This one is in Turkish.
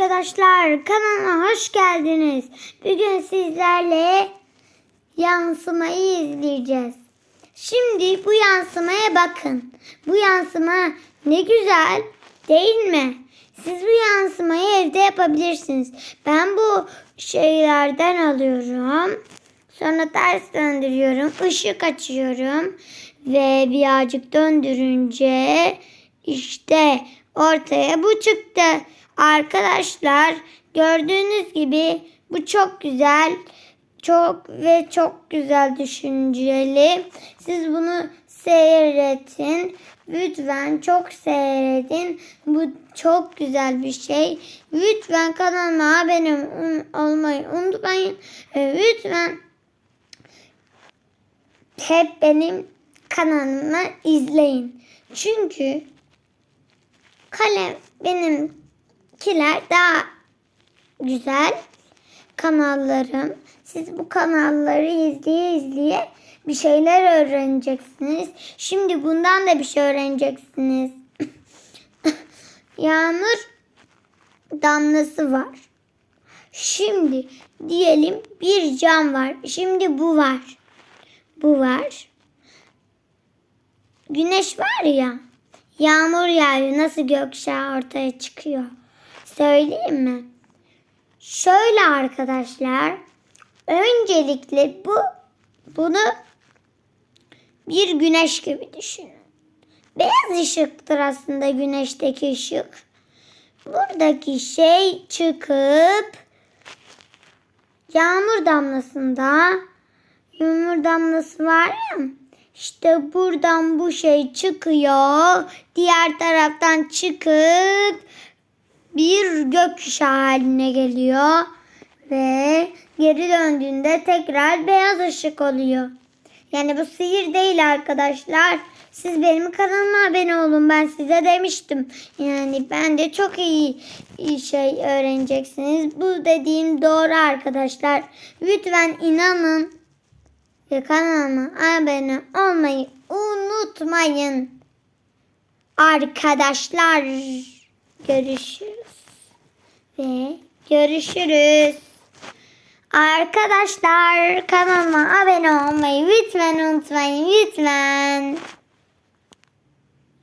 arkadaşlar kanalıma hoş geldiniz. Bugün sizlerle yansımayı izleyeceğiz. Şimdi bu yansımaya bakın. Bu yansıma ne güzel değil mi? Siz bu yansımayı evde yapabilirsiniz. Ben bu şeylerden alıyorum. Sonra ters döndürüyorum. ışık açıyorum. Ve birazcık döndürünce işte ortaya bu çıktı. Arkadaşlar gördüğünüz gibi bu çok güzel. Çok ve çok güzel düşünceli. Siz bunu seyretin. Lütfen çok seyredin. Bu çok güzel bir şey. Lütfen kanalıma abone olmayı unutmayın. Ve Lütfen hep benim kanalımı izleyin. Çünkü kalem benimkiler daha güzel kanallarım. Siz bu kanalları izleye izleye bir şeyler öğreneceksiniz. Şimdi bundan da bir şey öğreneceksiniz. Yağmur damlası var. Şimdi diyelim bir cam var. Şimdi bu var. Bu var. Güneş var ya. Yağmur yağıyor. Nasıl gökkuşağı ortaya çıkıyor. Söyleyeyim mi? Şöyle arkadaşlar. Öncelikle bu bunu bir güneş gibi düşünün. Beyaz ışıktır aslında güneşteki ışık. Buradaki şey çıkıp yağmur damlasında yağmur damlası var ya işte buradan bu şey çıkıyor. Diğer taraftan çıkıp bir gökkuşağı haline geliyor. Ve geri döndüğünde tekrar beyaz ışık oluyor. Yani bu sihir değil arkadaşlar. Siz benim kanalıma abone olun. Ben size demiştim. Yani ben de çok iyi, iyi şey öğreneceksiniz. Bu dediğim doğru arkadaşlar. Lütfen inanın. Ve kanalıma abone olmayı unutmayın. Arkadaşlar görüşürüz. Ve görüşürüz. Arkadaşlar kanalıma abone olmayı lütfen unutmayın lütfen.